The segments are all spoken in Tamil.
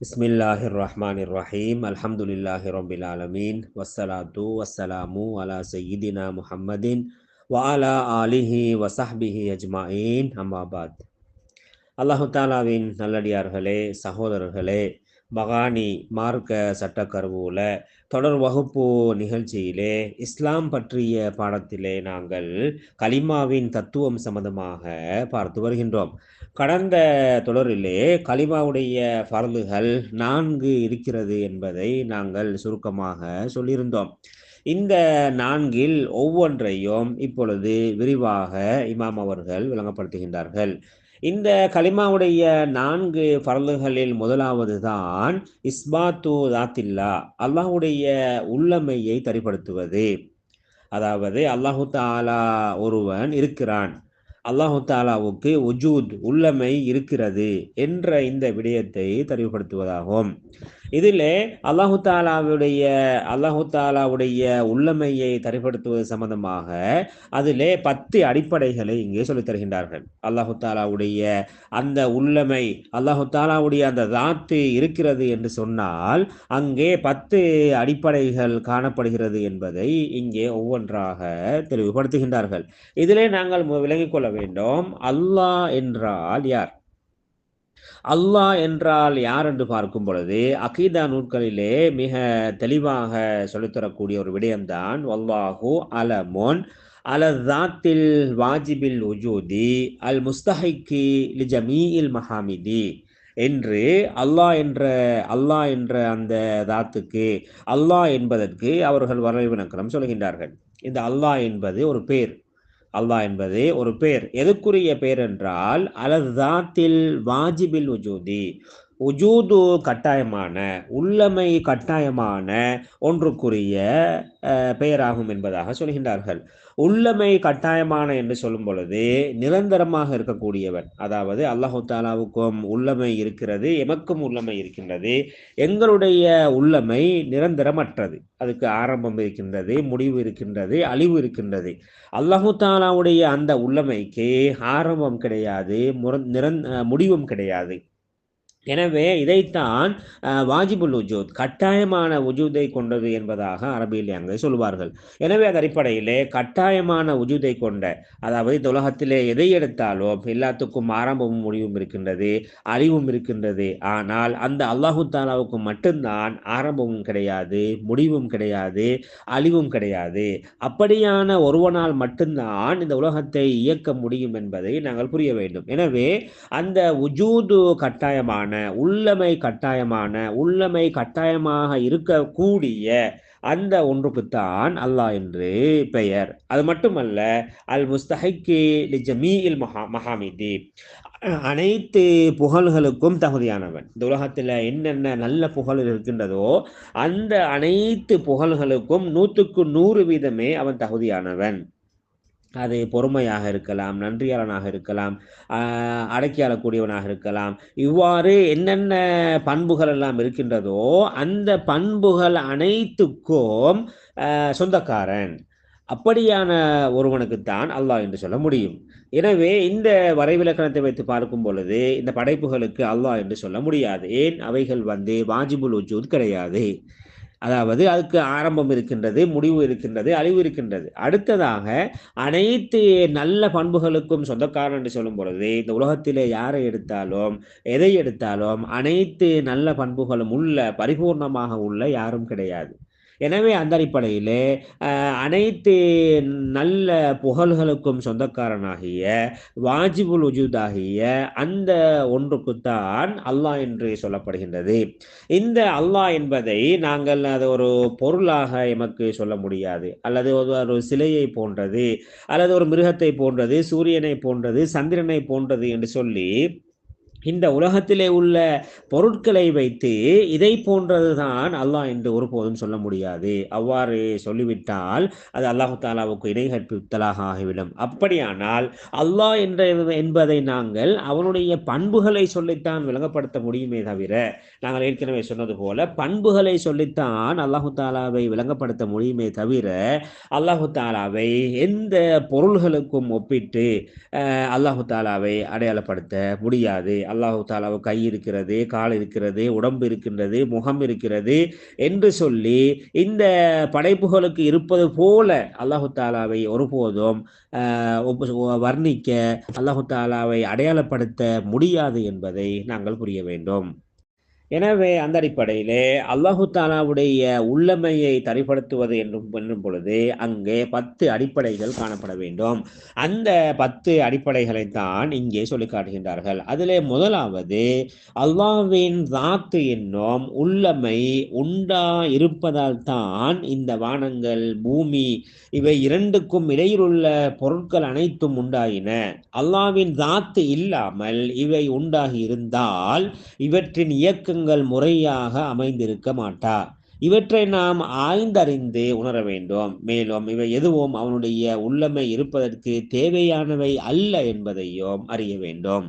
بسم الله الرحمن الرحيم الحمد لله رب العالمين والصلاة والسلام على سيدنا محمد وعلى آله وصحبه أجمعين أما بعد அல்லாஹு தாலாவின் நல்லடியார்களே சகோதரர்களே மகானி மார்க்க சட்டக்கருவூல தொடர் வகுப்பு நிகழ்ச்சியிலே இஸ்லாம் பற்றிய பாடத்திலே நாங்கள் கலிமாவின் தத்துவம் சம்பந்தமாக பார்த்து வருகின்றோம். கடந்த தொடரிலே கலிமாவுடைய பரலுகள் நான்கு இருக்கிறது என்பதை நாங்கள் சுருக்கமாக சொல்லியிருந்தோம். இந்த நான்கில் ஒவ்வொன்றையும் இப்பொழுது விரிவாக இமாம் அவர்கள் விளங்கப்படுத்துகின்றார்கள். இந்த கலிமாவுடைய நான்கு பரலுகளில் முதலாவது தான் இஸ்பாத்து தாத்தில்லா அல்லாஹுடைய உள்ளமையை தரிப்படுத்துவது. அதாவது அல்லாஹு தாலா ஒருவன் இருக்கிறான். அல்லாஹு தாலாவுக்கு உஜூத் உள்ளமை இருக்கிறது என்ற இந்த விடயத்தை தெளிவுபடுத்துவதாகும் இதில் அல்லாஹு தாலாவுடைய அல்லாஹு தாலாவுடைய உள்ளமையை தரிப்படுத்துவது சம்பந்தமாக அதிலே பத்து அடிப்படைகளை இங்கே சொல்லித் தருகின்றார்கள். அல்லாஹு தாலாவுடைய அந்த உள்ளமை அல்லாஹு தாலாவுடைய அந்த தாத்து இருக்கிறது என்று சொன்னால் அங்கே பத்து அடிப்படைகள் காணப்படுகிறது என்பதை இங்கே ஒவ்வொன்றாக தெளிவுபடுத்துகின்றார்கள். இதிலே நாங்கள் விளங்கிக் கொள்ள வேண்டும். அல்லாஹ் என்றால் யார்? அல்லாஹ் என்றால் யார் என்று பார்க்கும் பொழுது அகீதா நூல்களிலே மிக தெளிவாக சொல்லித்தரக்கூடிய ஒரு விடயம்தான் வல்லாஹு அலமோன் அலதாத்தில் வாஜிபில் உஜூதி அல் முஸ்தஹிக்கி லிஜமீஇல் மஹாமிதி என்று அல்லாஹ் என்ற அல்லாஹ் என்ற அந்த தாத்துக்கு அல்லாஹ் என்பதற்கு அவர்கள் வரவிலக்கணம் சொல்கின்றார்கள். இந்த அல்லாஹ் என்பது ஒரு பேர். அல்லாஹ் என்பது ஒரு பேர். எதுக்குரிய பேர் என்றால் அலதாத்தில் வாஜிபில் உஜூதி உஜூது கட்டாயமான உள்ளமை கட்டாயமான ஒன்றுக்குரிய பெயராகும் என்பதாக சொல்கின்றார்கள். உள்ளமை கட்டாயமான என்று சொல்லும் பொழுது நிரந்தரமாக இருக்கக்கூடியவன் அதாவது அல்லாஹு தாலாவுக்கும் உள்ளமை இருக்கிறது எமக்கும் உள்ளமை இருக்கின்றது. எங்களுடைய உள்ளமை நிரந்தரமற்றது. அதுக்கு ஆரம்பம் இருக்கின்றது முடிவு இருக்கின்றது அழிவு இருக்கின்றது. அல்லாஹு தாலாவுடைய அந்த உள்ளமைக்கு ஆரம்பம் கிடையாது நிரந் முடிவும் கிடையாது. எனவே இதைத்தான் வாஜிபுல் உஜூத் கட்டாயமான உஜூதை கொண்டது என்பதாக அரபியில் அங்கே சொல்வார்கள் எனவே அது அடிப்படையிலே கட்டாயமான உஜூதை கொண்ட அதாவது இந்த உலகத்திலே எதை எடுத்தாலும் எல்லாத்துக்கும் ஆரம்பமும் முடிவும் இருக்கின்றது அறிவும் இருக்கின்றது. ஆனால் அந்த அல்லாஹு தாலாவுக்கு மட்டும்தான் ஆரம்பமும் கிடையாது முடிவும் கிடையாது அழிவும் கிடையாது. அப்படியான ஒருவனால் மட்டும்தான் இந்த உலகத்தை இயக்க முடியும் என்பதை நாங்கள் புரிய வேண்டும். எனவே அந்த உஜூது கட்டாயமான உள்ளமை கட்டாயமான உள்ளமை கட்டாயமாக இருக்கக்கூடிய அந்த ஒன்றுக்குத்தான் அல்லாஹ் என்று பெயர். அது மட்டுமல்ல அல் முஸ்தஹிக்கி ஜமீஇல் மஹா மஹாமிதி. அனைத்து புகழ்களுக்கும் தகுதியானவன். இந்த உலகத்தில் என்னென்ன நல்ல புகழ் இருக்கின்றதோ அந்த அனைத்து புகழ்களுக்கும் நூற்றுக்கு நூறு வீதமே அவன் தகுதியானவன். அது பொறுமையாக இருக்கலாம் நன்றியாளனாக இருக்கலாம் அடக்கியாளக்கூடியவனாக இருக்கலாம். இவ்வாறு என்னென்ன பண்புகள் எல்லாம் இருக்கின்றதோ அந்த பண்புகள் அனைத்துக்கும் சொந்தக்காரன். அப்படியான ஒருவனுக்குத்தான் அல்லாஹ் என்று சொல்ல முடியும். எனவே இந்த வரைவிலக்கணத்தை வைத்து பார்க்கும் பொழுது இந்த படைப்புகளுக்கு அல்லாஹ் என்று சொல்ல முடியாது. ஏன்? அவைகள் வந்து வாஜிபுல் உஜூத் கிடையாது. அதாவது அதுக்கு ஆரம்பம் இருக்கின்றது முடிவு இருக்கின்றது அழிவு இருக்கின்றது. அடுத்ததாக அனைத்து நல்ல பண்புகளுக்கும் சொந்தக்காரன் என்று சொல்லும் பொழுது இந்த உலகத்திலே யாரை எடுத்தாலும் எதை எடுத்தாலும் அனைத்து நல்ல பண்புகளும் உள்ள பரிபூர்ணமாக உள்ள யாரும் கிடையாது. எனவே அந்த அடிப்படையிலே அனைத்து நல்ல புகழ்களுக்கும் சொந்தக்காரனாகிய வாஜிபுல் உஜூதாகிய அந்த ஒன்றுக்குத்தான் அல்லாஹ் என்று சொல்லப்படுகின்றது. இந்த அல்லாஹ் என்பதை நாங்கள் அது ஒரு பொருளாக எமக்கு சொல்ல முடியாது. அல்லது ஒரு சிலையை போன்றது அல்லது ஒரு மிருகத்தை போன்றது சூரியனை போன்றது சந்திரனை போன்றது என்று சொல்லி இந்த உலகத்திலே உள்ள பொருட்களை வைத்து இதை போன்றதுதான் அல்லாஹ் என்று ஒருபோதும் சொல்ல முடியாது. அவ்வாறு சொல்லிவிட்டால் அது அல்லாஹு தாலாவுக்கு இணை கற்பித்தலாக ஆகிவிடும். அப்படியானால் அல்லாஹ் என்ற என்பதை நாங்கள் அவனுடைய பண்புகளை சொல்லித்தான் விளங்கப்படுத்த முடியுமே தவிர நாங்கள் ஏற்கனவே சொன்னது போல பண்புகளை சொல்லித்தான் அல்லாஹு தாலாவை விளங்கப்படுத்த முடியுமே தவிர அல்லாஹு தாலாவை எந்த பொருள்களுக்கும் ஒப்பிட்டு அல்லாஹு தாலாவை அடையாளப்படுத்த முடியாது. அல்லாஹு தாலாவு கை இருக்கிறது கால் இருக்கிறது உடம்பு இருக்கின்றது முகம் இருக்கிறது என்று சொல்லி இந்த படைப்புகளுக்கு இருப்பது போல அல்லாஹு தாலாவை ஒருபோதும் வர்ணிக்க அல்லாஹு தாலாவை அடையாளப்படுத்த முடியாது என்பதை நாங்கள் புரிய வேண்டும். எனவே அந்த அடிப்படையிலே அல்லாஹு தாலாவுடைய உள்ளமையை தரிப்படுத்துவது என்றும் என்னும் பொழுது அங்கே பத்து அடிப்படைகள் காணப்பட வேண்டும். அந்த பத்து அடிப்படைகளை தான் இங்கே சொல்லி காட்டுகின்றார்கள். அதிலே முதலாவது அல்லாவின் தாத்து என்னும் உள்ளமை உண்டா இருப்பதால் தான் இந்த வானங்கள் பூமி இவை இரண்டுக்கும் இடையிலுள்ள பொருட்கள் அனைத்தும் உண்டாயின. அல்லாவின் தாத்து இல்லாமல் இவை உண்டாகி இருந்தால் இவற்றின் இயக்கம் இயக்கங்கள் முறையாக அமைந்திருக்க மாட்டா. இவற்றை நாம் ஆய்ந்தறிந்து உணர வேண்டும். மேலும் இவை எதுவும் அவனுடைய உள்ளமை இருப்பதற்கு தேவையானவை அல்ல என்பதையும் அறிய வேண்டும்.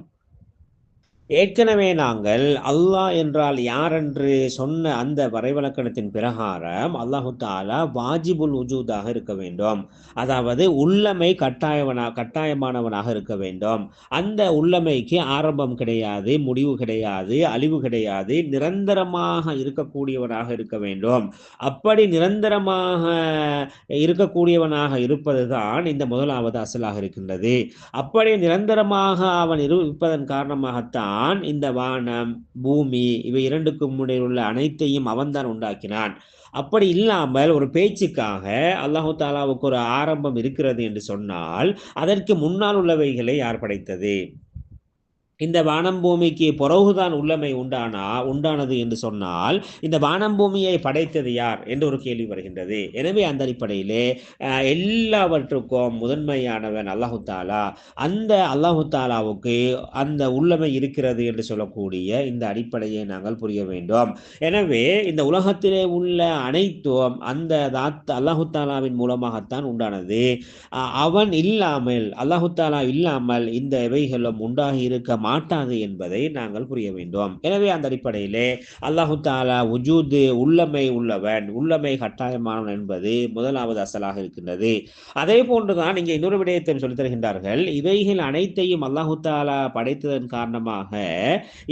ஏற்கனவே நாங்கள் அல்லாஹ் என்றால் யார் என்று சொன்ன அந்த வரைவிலக்கணத்தின் பிரகாரம் அல்லாஹு தாலா வாஜிபுல் உஜூதாக இருக்க வேண்டும். அதாவது உள்ளமை கட்டாயவனா கட்டாயமானவனாக இருக்க வேண்டும். அந்த உள்ளமைக்கு ஆரம்பம் கிடையாது முடிவு கிடையாது அழிவு கிடையாது நிரந்தரமாக இருக்கக்கூடியவனாக இருக்க வேண்டும். அப்படி நிரந்தரமாக இருக்கக்கூடியவனாக இருப்பதுதான் இந்த முதலாவது அசலாக இருக்கின்றது. அப்படி நிரந்தரமாக அவன் இருப்பதன் காரணமாகத்தான் நான் இந்த வானம் பூமி இவை இரண்டுக்கும் இடையில் உள்ள அனைத்தையும் அவன்தான் உண்டாக்கினான். அப்படி இல்லாமல் ஒரு பேச்சுக்காக அல்லாஹு தாலாவுக்கு ஒரு ஆரம்பம் இருக்கிறது என்று சொன்னால் அதற்கு முன்னால் உள்ளவைகளை யார் படைத்தது? இந்த வானம் பூமிக்கு பிறகுதான் உள்ளமை உண்டானா உண்டானது என்று சொன்னால் இந்த வானம் பூமியை படைத்தது யார் என்று ஒரு கேள்வி வருகின்றது. எனவே அந்த அடிப்படையிலே எல்லாவற்றுக்கும் முதன்மையானவன் அல்லாஹு தாலா. அந்த அல்லாஹு தாலாவுக்கு அந்த உள்ளமை இருக்கிறது என்று சொல்லக்கூடிய இந்த அடிப்படையை நாங்கள் புரிய வேண்டும். எனவே இந்த உலகத்திலே உள்ள அனைத்தும் அந்த தாத் அல்லாஹு தாலாவின் மூலமாகத்தான் உண்டானது. அவன் இல்லாமல் அல்லாஹு தாலா இல்லாமல் இந்த இவைகளும் உண்டாகி இருக்க மாட்டாது என்பதை நாங்கள் புரிய வேண்டும். எனவே அந்த அடிப்படையிலே அல்லாஹு தாலா உஜூது உள்ளமை உள்ளவன் உள்ளமை கட்டாயமானவன் என்பது முதலாவது அசலாக இருக்கின்றது. அதே போன்றுதான் இங்கே இன்னொரு விடயத்தை சொல்லித் தருகின்றார்கள். இவைகள் அனைத்தையும் அல்லாஹு தாலா படைத்ததன் காரணமாக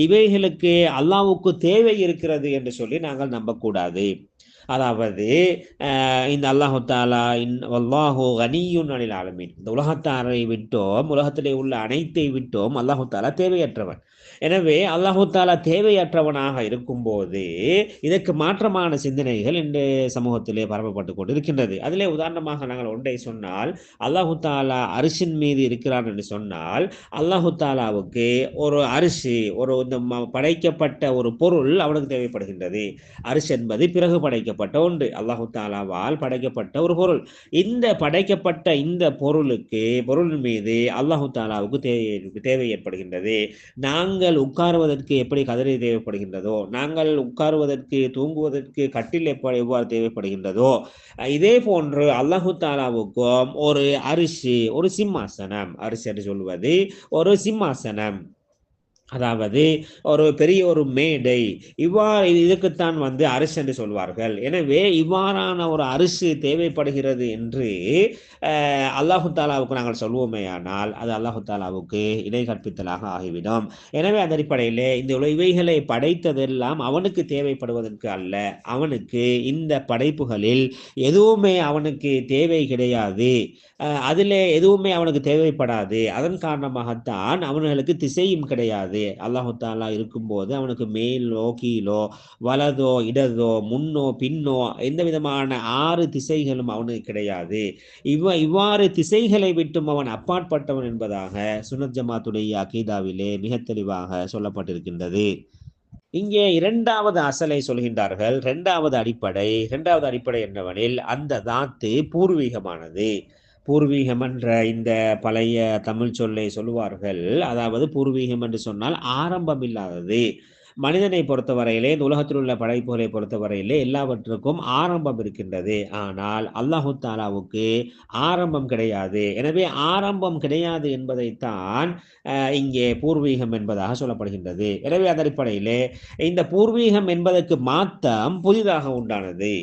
இவைகளுக்கு அல்லாஹுக்கு தேவை இருக்கிறது என்று சொல்லி நாங்கள் நம்பக்கூடாது. அதாவது இந்த அல்லாஹு தாலா இன் அல்லாஹோ கனியுன் அனில் ஆலமீன். இந்த உலகத்தாரை விட்டோம் உலகத்திலே உள்ள அனைத்தை விட்டோம் அல்லாஹு தாலா தேவையற்றவன். எனவே அல்லாஹு தாலா தேவையற்றவனாக இருக்கும்போது இதற்கு மாற்றமான சிந்தனைகள் இன்று சமூகத்திலே பரப்பப்பட்டு கொண்டு இருக்கின்றது அதிலே உதாரணமாக நாங்கள் ஒன்றை சொன்னால் அல்லாஹு தாலா அரிசின் மீது இருக்கிறான் என்று சொன்னால் அல்லாஹு தாலாவுக்கு ஒரு அரிசி ஒரு இந்த படைக்கப்பட்ட ஒரு பொருள் அவனுக்கு தேவைப்படுகின்றது. அரிசி என்பது பிறகு படைக்கப்பட்ட ஒன்று. அல்லாஹு தாலாவால் படைக்கப்பட்ட ஒரு பொருள். இந்த படைக்கப்பட்ட இந்த பொருளுக்கு பொருள் மீது அல்லாஹு தாலாவுக்கு தேவை தேவை ஏற்படுகின்றது. நாங்கள் உட்காருவதற்கு எப்படி கதிரை தேவைப்படுகின்றதோ நாங்கள் உட்காருவதற்கு தூங்குவதற்கு கட்டில் எப்படி எவ்வாறு தேவைப்படுகின்றதோ இதே போன்று அல்லாஹு தாலாவுக்கும் ஒரு அரிசி ஒரு சிம்மாசனம் அரிசி என்று சொல்வது ஒரு சிம்மாசனம். அதாவது ஒரு பெரிய ஒரு மேடை இவ்வாறு இதுக்குத்தான் வந்து அரிசி என்று சொல்வார்கள். எனவே இவ்வாறான ஒரு அரிசி தேவைப்படுகிறது என்று அல்லாஹு தாலாவுக்கு நாங்கள் சொல்வோமே ஆனால் அது அல்லாஹு தாலாவுக்கு இணை கற்பித்தலாக ஆகிவிடும். எனவே அந்த அடிப்படையிலே இந்த இவைகளை படைத்ததெல்லாம் அவனுக்கு தேவைப்படுவதற்கு அல்ல. அவனுக்கு இந்த படைப்புகளில் எதுவுமே அவனுக்கு தேவை கிடையாது. அதில் எதுவுமே அவனுக்கு தேவைப்படாது. அதன் காரணமாகத்தான் அவர்களுக்கு திசையும் கிடையாது. அல்லாஹு தாலா இருக்கும்போது அவனுக்கு மேலோ கீழோ வலதோ இடதோ முன்னோ பின்னோ எந்த விதமான ஆறு திசைகளும் அவனுக்கு கிடையாது. இவ இவ்வாறு திசைகளை விட்டும் அவன் அப்பாற்பட்டவன் என்பதாக சுனத் ஜமாத்துடைய அகீதாவிலே மிக தெளிவாக சொல்லப்பட்டிருக்கின்றது. இங்கே இரண்டாவது அசலை சொல்கின்றார்கள். இரண்டாவது அடிப்படை. இரண்டாவது அடிப்படை என்னவெனில் அந்த தாத்து பூர்வீகமானது. பூர்வீகம் என்ற இந்த பழைய தமிழ் சொல்லை சொல்லுவார்கள். அதாவது பூர்வீகம் என்று சொன்னால் ஆரம்பம் இல்லாதது. மனிதனை பொறுத்தவரையிலே இந்த உலகத்தில் உள்ள படைப்புகளை பொறுத்தவரையிலே எல்லாவற்றுக்கும் ஆரம்பம் இருக்கின்றது. ஆனால் அல்லாஹு தாலாவுக்கு ஆரம்பம் கிடையாது. எனவே ஆரம்பம் கிடையாது என்பதைத்தான் இங்கே பூர்வீகம் என்பதாக சொல்லப்படுகின்றது. எனவே அதன் அடிப்படையிலே இந்த பூர்வீகம் என்பதற்கு மாத்தம் புதிதாக உண்டானது.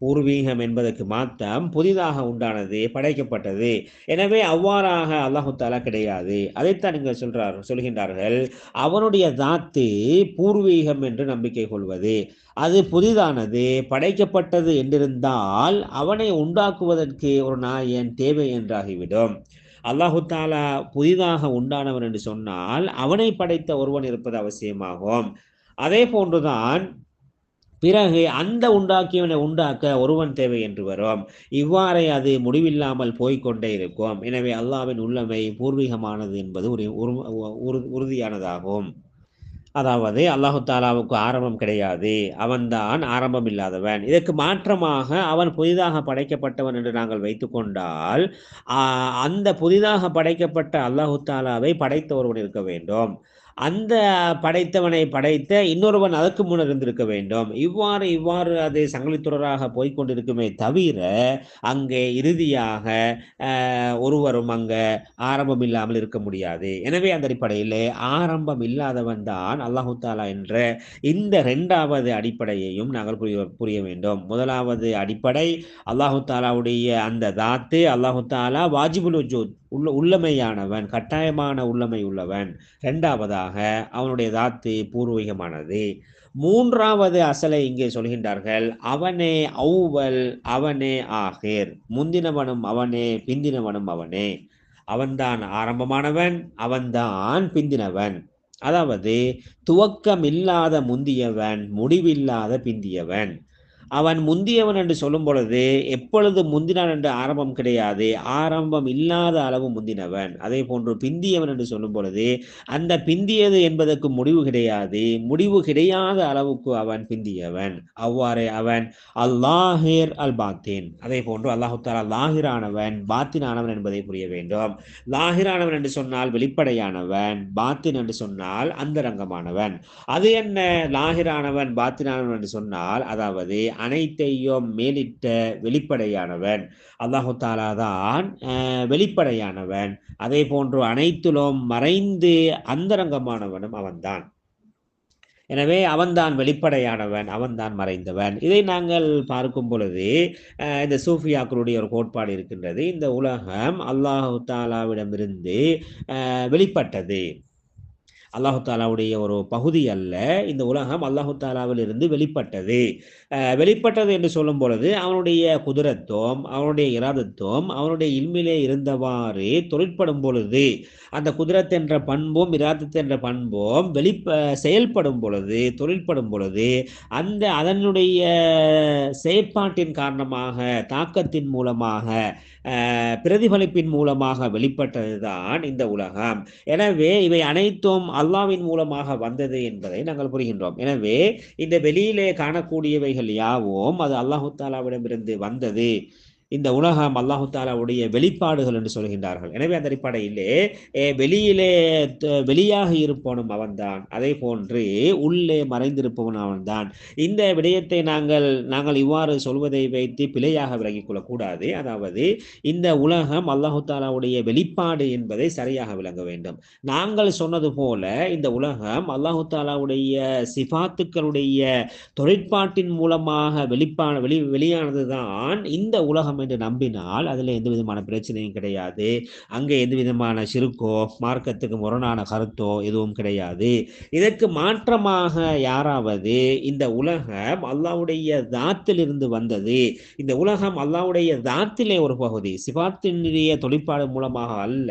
பூர்வீகம் என்பதற்கு மாத்தம் புதிதாக உண்டானது படைக்கப்பட்டது. எனவே அவ்வாறாக அல்லாஹு தாலா கிடையாது. அதைத்தான் நீங்கள் சொல்றார் சொல்கின்றார்கள். அவனுடைய தாத்து பூர்வீகம் என்று நம்பிக்கை கொள்வது. அது புதிதானது படைக்கப்பட்டது என்றிருந்தால் அவனை உண்டாக்குவதற்கு ஒரு நாயன் தேவை என்றாகிவிடும். அல்லாஹு தாலா புதிதாக உண்டானவன் என்று சொன்னால் அவனை படைத்த ஒருவன் இருப்பது அவசியமாகும். அதே போன்றுதான் பிறகு அந்த உண்டாக்கியவனை உண்டாக்க ஒருவன் தேவை என்று வரும். இவ்வாறே அது முடிவில்லாமல் போய்க்கொண்டே இருக்கும். எனவே அல்லாவின் உள்ளமை பூர்வீகமானது என்பது ஒரு உறுதியானதாகும். அதாவது அல்லாஹு தாலாவுக்கு ஆரம்பம் கிடையாது. அவன்தான் ஆரம்பம் இல்லாதவன் இதற்கு மாற்றமாக அவன் புதிதாக படைக்கப்பட்டவன் என்று நாங்கள் வைத்துக்கொண்டால் அந்த புதிதாக படைக்கப்பட்ட அல்லாஹு தாலாவை படைத்த ஒருவன் இருக்க வேண்டும். அந்த படைத்தவனை படைத்த இன்னொருவன் அதற்கு முன்னர் இருந்திருக்க வேண்டும். இவ்வாறு இவ்வாறு அது சங்கிலித்துறராக போய்கொண்டிருக்குமே தவிர அங்கே இறுதியாக ஒருவரும் அங்கே ஆரம்பம் இல்லாமல் இருக்க முடியாது. எனவே அந்த அடிப்படையில் ஆரம்பம் இல்லாதவன் தான் அல்லாஹு தாலா என்ற இந்த ரெண்டாவது அடிப்படையையும் நாங்கள் புரிய புரிய வேண்டும். முதலாவது அடிப்படை அல்லாஹு தாலாவுடைய அந்த தாத்து அல்லாஹு தாலா வாஜிபுல் உள்ள உள்ளமையானவன் கட்டாயமான உள்ளமை உள்ளவன். இரண்டாவதாக அவனுடைய தாத்து பூர்வீகமானது. மூன்றாவது அசலை இங்கே சொல்கின்றார்கள். அவனே அவுவல் அவனே ஆகிர். முந்தினவனும் அவனே பிந்தினவனும் அவனே. அவன்தான் ஆரம்பமானவன் அவன்தான் பிந்தினவன். அதாவது துவக்கம் இல்லாத முந்தியவன் முடிவில்லாத பிந்தியவன். அவன் முந்தியவன் என்று சொல்லும் பொழுது எப்பொழுது முந்தினான் என்று ஆரம்பம் கிடையாது ஆரம்பம் இல்லாத அளவு முந்தினவன். அதே போன்று பிந்தியவன் என்று சொல்லும் பொழுது அந்த பிந்தியது என்பதற்கு முடிவு கிடையாது முடிவு கிடையாத அளவுக்கு அவன் பிந்தியவன். அவ்வாறே அவன் அல்லாஹிர் அல் பாத்தின் அதே போன்று அல்லாஹு தாலா லாஹிரானவன் பாத்தினானவன் என்பதை புரிய வேண்டும். லாஹிரானவன் என்று சொன்னால் வெளிப்படையானவன் பாத்தின் என்று சொன்னால் அந்தரங்கமானவன். அது என்ன? லாஹிரானவன் பாத்தினானவன் என்று சொன்னால் அதாவது அனைத்தையும் மேலிட்ட வெளிப்படையானவன். அல்லாஹு தாலா தான் வெளிப்படையானவன். அதே போன்று அனைத்திலும் மறைந்து அந்தரங்கமானவனும் அவன்தான். எனவே அவன்தான் வெளிப்படையானவன் அவன்தான் மறைந்தவன். இதை நாங்கள் பார்க்கும் பொழுது இந்த சூஃபியாக்களுடைய ஒரு கோட்பாடு இருக்கின்றது. இந்த உலகம் அல்லாஹு தாலாவிடமிருந்து வெளிப்பட்டது. அல்லாஹு தாலாவுடைய ஒரு பகுதி அல்ல. இந்த உலகம் அல்லாஹு தாலாவில் இருந்து வெளிப்பட்டது வெளிப்பட்டது என்று சொல்லும் பொழுது அவனுடைய குதிரத்துவம் அவனுடைய இராதத்துவம் அவனுடைய இல்மிலே இருந்தவாறு தொழிற்படும் பொழுது அந்த குதிரத்தென்ற பண்பும் இராதத் என்ற பண்பும் வெளிப்ப செயல்படும் பொழுது தொழிற்படும் பொழுது அந்த அதனுடைய செயற்பாட்டின் காரணமாக தாக்கத்தின் மூலமாக பிரதிபலிப்பின் மூலமாக வெளிப்பட்டதுதான் இந்த உலகம். எனவே இவை அனைத்தும் அல்லாவின் மூலமாக வந்தது என்பதை நாங்கள் புரிகின்றோம். எனவே இந்த வெளியிலே காணக்கூடியவைகள் யாவும் அது அல்லாஹு தாலாவிடமிருந்து வந்தது. இந்த உலகம் அல்லாஹு தாலாவுடைய வெளிப்பாடுகள் என்று சொல்கின்றார்கள். எனவே அந்த அடிப்படையிலே வெளியிலே வெளியாக இருப்பவனும் அவன்தான். அதே போன்று உள்ளே மறைந்திருப்பவன் அவன்தான். இந்த விடயத்தை நாங்கள் நாங்கள் இவ்வாறு சொல்வதை வைத்து பிழையாக விலகிக் கொள்ளக்கூடாது. அதாவது இந்த உலகம் அல்லாஹு தாலாவுடைய வெளிப்பாடு என்பதை சரியாக விளங்க வேண்டும். நாங்கள் சொன்னது போல இந்த உலகம் அல்லாஹு தாலாவுடைய சிபாத்துக்களுடைய தொழிற்பாட்டின் மூலமாக வெளிப்பா வெளி வெளியானது தான் இந்த உலகம் என்று நம்பினால் அதில் எந்த விதமான பிரச்சனையும் கிடையாது. அங்கே எந்த விதமான சிறுக்கோ மார்க்கத்துக்கு முரணான கருத்தோ எதுவும் கிடையாது. இதற்கு மாற்றமாக யாராவது இந்த உலகம் அல்லாவுடைய தாத்திலிருந்து வந்தது. இந்த உலகம் அல்லாவுடைய தாத்திலே ஒரு பகுதி. சிபாத்தினுடைய தொழிற்பாடு மூலமாக அல்ல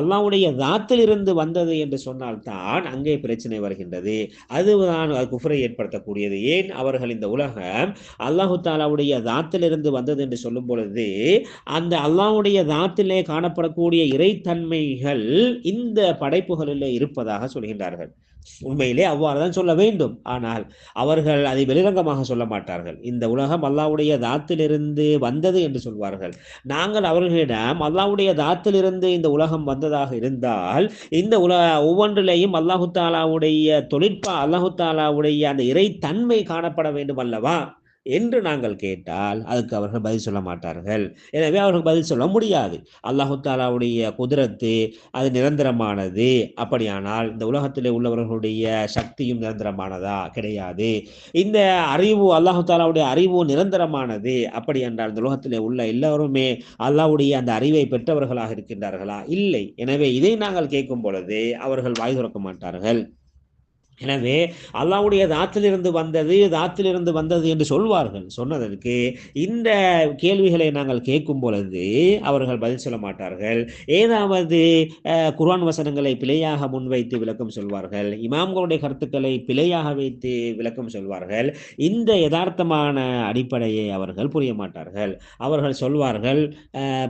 அல்லாவுடைய தாத்திலிருந்து வந்தது என்று சொன்னால்தான் அங்கே பிரச்சனை வருகின்றது. அதுதான் குஃபரை ஏற்படுத்தக்கூடியது. ஏன் அவர்கள் இந்த உலகம் அல்லாஹு தாலாவுடைய தாத்திலிருந்து வந்தது என்று சொல்லும் பொழுது அந்த அல்லாவுடைய தாத்திலே காணப்படக்கூடிய இறைத்தன்மைகள் இந்த படைப்புகளிலே இருப்பதாக சொல்கின்றார்கள். உண்மையிலே அவ்வாறுதான் சொல்ல வேண்டும். ஆனால் அவர்கள் அதை வெளிரங்கமாக சொல்ல மாட்டார்கள். இந்த உலகம் அல்லாஹ்வுடைய தாத்திலிருந்து வந்தது என்று சொல்வார்கள். நாங்கள் அவர்களிடம் அல்லாவுடைய தாத்திலிருந்து இந்த உலகம் வந்ததாக இருந்தால் இந்த உல ஒவ்வொன்றிலேயும் அல்லாஹு தாலாவுடைய தொழிற்பா அல்லாஹு தாலாவுடைய அந்த இறைத்தன்மை காணப்பட வேண்டும் அல்லவா? என்று நாங்கள் கேட்டால் அதுக்கு அவர்கள் பதில் சொல்ல மாட்டார்கள். எனவே அவர்கள் பதில் சொல்ல முடியாது. அல்லாஹு தாலாவுடைய குதிரத்து அது நிரந்தரமானது. அப்படியானால் இந்த உலகத்திலே உள்ளவர்களுடைய சக்தியும் நிரந்தரமானதா? கிடையாது. இந்த அறிவு அல்லாஹு தாலாவுடைய அறிவு நிரந்தரமானது. அப்படி என்றால் இந்த உலகத்திலே உள்ள எல்லோருமே அல்லாவுடைய அந்த அறிவை பெற்றவர்களாக இருக்கின்றார்களா? இல்லை. எனவே இதை நாங்கள் கேட்கும் பொழுது அவர்கள் வாய் திறக்க மாட்டார்கள். எனவே அல்லாவுடைய தாத்திலிருந்து வந்தது தாத்திலிருந்து வந்தது என்று சொல்வார்கள். சொன்னதற்கு இந்த கேள்விகளை நாங்கள் கேட்கும் பொழுது அவர்கள் பதில் சொல்ல மாட்டார்கள். ஏதாவது குர்ஆன் வசனங்களை பிழையாக முன்வைத்து விளக்கம் சொல்வார்கள். இமாம்களுடைய கருத்துக்களை பிழையாக வைத்து விளக்கம் சொல்வார்கள். இந்த யதார்த்தமான அடிப்படையை அவர்கள் புரிய மாட்டார்கள். அவர்கள் சொல்வார்கள்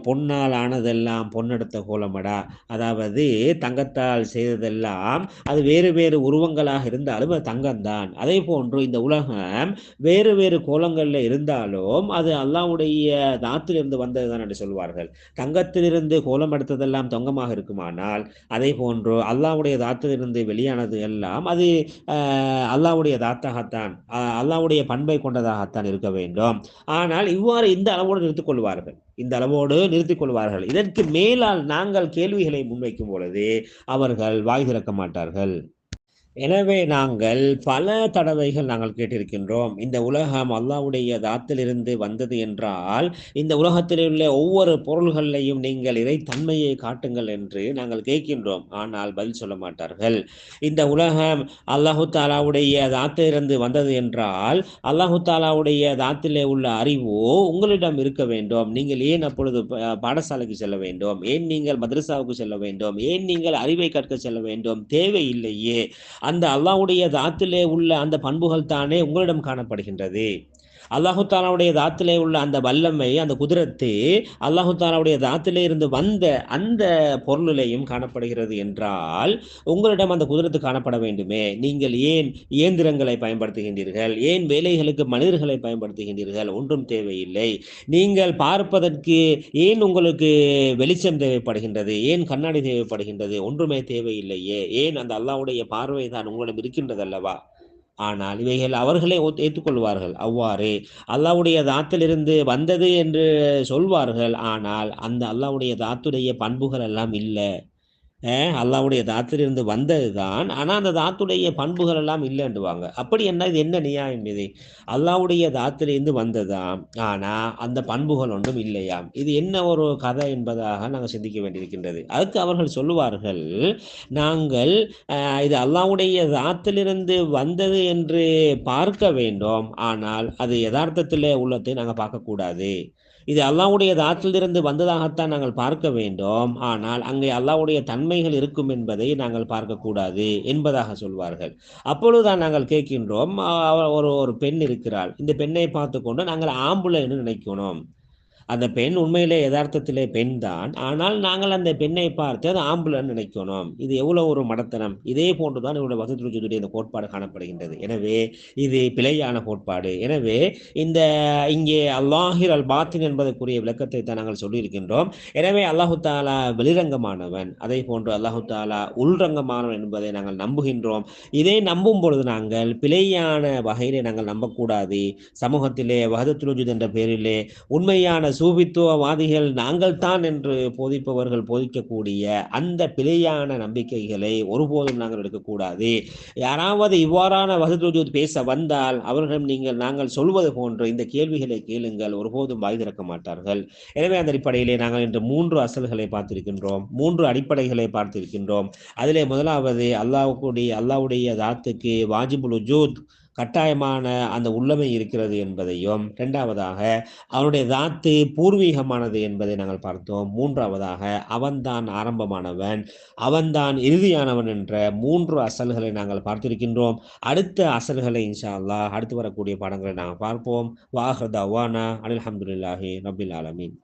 பொன்னால் ஆனதெல்லாம் பொன்னெடுத்த கோலமடா. அதாவது தங்கத்தால் செய்ததெல்லாம் அது வேறு வேறு உருவங்களாக கோலங்களாக இருந்தாலும் அது தங்கம்தான். அதே போன்று இந்த உலகம் வேறு வேறு கோலங்களில் இருந்தாலும் அது அல்லாவுடைய தாத்திலிருந்து வந்ததுதான் என்று சொல்வார்கள். தங்கத்திலிருந்து கோலம் எடுத்ததெல்லாம் தொங்கமாக இருக்குமானால் அதே போன்று அல்லாவுடைய தாத்திலிருந்து வெளியானது எல்லாம் அது அல்லாவுடைய தாத்தாகத்தான் அல்லாவுடைய பண்பை கொண்டதாகத்தான் இருக்க வேண்டும். ஆனால் இவ்வாறு இந்த அளவோடு நிறுத்திக் கொள்வார்கள். இந்த அளவோடு நிறுத்திக் கொள்வார்கள். இதற்கு மேலால் நாங்கள் கேள்விகளை முன்வைக்கும் பொழுது அவர்கள் வாய் திறக்க மாட்டார்கள். எனவே நாங்கள் பல தடவைகள் நாங்கள் கேட்டிருக்கின்றோம் இந்த உலகம் அல்லாவுடைய தாத்திலிருந்து வந்தது என்றால் இந்த உலகத்தில் உள்ள ஒவ்வொரு பொருள்களையும் நீங்கள் இறை தன்மையை காட்டுங்கள் என்று நாங்கள் கேட்கின்றோம். ஆனால் பதில் சொல்ல மாட்டார்கள். இந்த உலகம் அல்லாஹு தாலாவுடைய தாத்திலிருந்து வந்தது என்றால் அல்லாஹு தாலாவுடைய தாத்திலே உள்ள அறிவோ உங்களிடம் இருக்க வேண்டும். நீங்கள் ஏன் அப்பொழுது பாடசாலைக்கு செல்ல வேண்டும்? ஏன் நீங்கள் மதரசாவுக்கு செல்ல வேண்டும்? ஏன் நீங்கள் அறிவை கற்க செல்ல வேண்டும்? தேவையில்லையே. அந்த அல்லாவுடைய தாத்திலே உள்ள அந்த பண்புகள் தானே உங்களிடம் காணப்படுகின்றது. அல்லாஹு தாலாவுடைய தாத்திலே உள்ள அந்த வல்லமை அந்த குதிரத்து அல்லாஹு தாலாவுடைய தாத்திலே இருந்து வந்த அந்த பொருளிலையும் காணப்படுகிறது என்றால் உங்களிடம் அந்த குதிரத்து காணப்பட வேண்டுமே. நீங்கள் ஏன் இயந்திரங்களை பயன்படுத்துகின்றீர்கள்? ஏன் வேலைகளுக்கு மனிதர்களை பயன்படுத்துகின்றீர்கள்? ஒன்றும் தேவையில்லை. நீங்கள் பார்ப்பதற்கு ஏன் உங்களுக்கு வெளிச்சம் தேவைப்படுகின்றது? ஏன் கண்ணாடி தேவைப்படுகின்றது? ஒன்றுமே தேவையில்லையே. ஏன் அந்த அல்லாவுடைய பார்வை தான் உங்களிடம் இருக்கின்றது அல்லவா ஆனால் இவைகள் அவர்களே ஏற்றுக்கொள்வார்கள். அவ்வாறு அல்லாவுடைய தாத்திலிருந்து வந்தது என்று சொல்வார்கள். ஆனால் அந்த அல்லாவுடைய தாத்துடைய பண்புகள் எல்லாம் இல்லை. அல்லாவுடைய தாத்திலிருந்து வந்தது தான் ஆனால் அந்த தாத்துடைய பண்புகள் எல்லாம் இல்லைன்றுவாங்க அப்படி என்ன இது என்ன நியாயம் இது? அல்லாவுடைய தாத்திலிருந்து வந்ததாம். ஆனால் அந்த பண்புகள் ஒன்றும் இல்லையாம். இது என்ன ஒரு கதை என்பதாக நாங்கள் சிந்திக்க வேண்டியிருக்கின்றது. அதுக்கு அவர்கள் சொல்லுவார்கள் நாங்கள் இது அல்லாவுடைய தாத்திலிருந்து வந்தது என்று பார்க்க வேண்டும். ஆனால் அது யதார்த்தத்தில் உள்ளத்தை நாங்கள் பார்க்கக்கூடாது. இது அல்லாவுடைய தாத்திலிருந்து வந்ததாகத்தான் நாங்கள் பார்க்க வேண்டும். ஆனால் அங்கே அல்லாவுடைய தன்மைகள் இருக்கும் என்பதை நாங்கள் பார்க்கக்கூடாது என்பதாக சொல்வார்கள். அப்பொழுதுதான் நாங்கள் கேட்கின்றோம் ஒரு ஒரு பெண் இருக்கிறாள். இந்த பெண்ணை பார்த்து கொண்டு நாங்கள் ஆம்புல என்று நினைக்கணும். அந்த பெண் உண்மையிலே யதார்த்தத்திலே பெண் தான். ஆனால் நாங்கள் அந்த பெண்ணை பார்த்து அது ஆம்புலன் நினைக்கணும். இது எவ்வளவு ஒரு மடத்தனம். இதே போன்றுதான் இவருடைய வசதி இந்த கோட்பாடு காணப்படுகின்றது. எனவே இது பிழையான கோட்பாடு. எனவே இந்த இங்கே அல்லாஹிர் அல் பாத்தின் என்பதற்குரிய விளக்கத்தை தான் நாங்கள் சொல்லியிருக்கின்றோம். எனவே அல்லாஹு தாலா வெளிரங்கமானவன். அதே போன்று அல்லாஹு தாலா உள்ரங்கமானவன் என்பதை நாங்கள் நம்புகின்றோம். இதை நம்பும் பொழுது நாங்கள் பிழையான வகையிலே நாங்கள் நம்பக்கூடாது. சமூகத்திலே வகதத்துலுஜுத் என்ற பெயரிலே உண்மையான சூபித்துவவாதிகள் நாங்கள் தான் என்று போதிப்பவர்கள் போதிக்கக்கூடிய அந்த பிழையான நம்பிக்கைகளை ஒருபோதும் நாங்கள் எடுக்கக்கூடாது. யாராவது இவ்வாறான வசதி பேச வந்தால் அவர்களிடம் நீங்கள் நாங்கள் சொல்வது போன்று இந்த கேள்விகளை கேளுங்கள் ஒருபோதும் வாய் திறக்க மாட்டார்கள். எனவே அந்த அடிப்படையிலே நாங்கள் இன்று மூன்று அசல்களை பார்த்திருக்கின்றோம். மூன்று அடிப்படைகளை பார்த்திருக்கின்றோம். அதிலே முதலாவது அல்லாவுக்குடைய அல்லாவுடைய தாத்துக்கு வாஜிபுல் உஜூத் கட்டாயமான அந்த உள்ளமை இருக்கிறது என்பதையும் இரண்டாவதாக அவனுடைய தாத்து பூர்வீகமானது என்பதை நாங்கள் பார்த்தோம். மூன்றாவதாக அவன்தான் ஆரம்பமானவன் அவன்தான் இறுதியானவன் என்ற மூன்று அசல்களை நாங்கள் பார்த்திருக்கின்றோம். அடுத்த அசல்களை இன்ஷா அல்லா அடுத்து வரக்கூடிய பாடங்களை நாங்கள் பார்ப்போம். வாஹர் தவானா அனில் அஹமதுல்லாஹி ரபில் ஆலமீன்.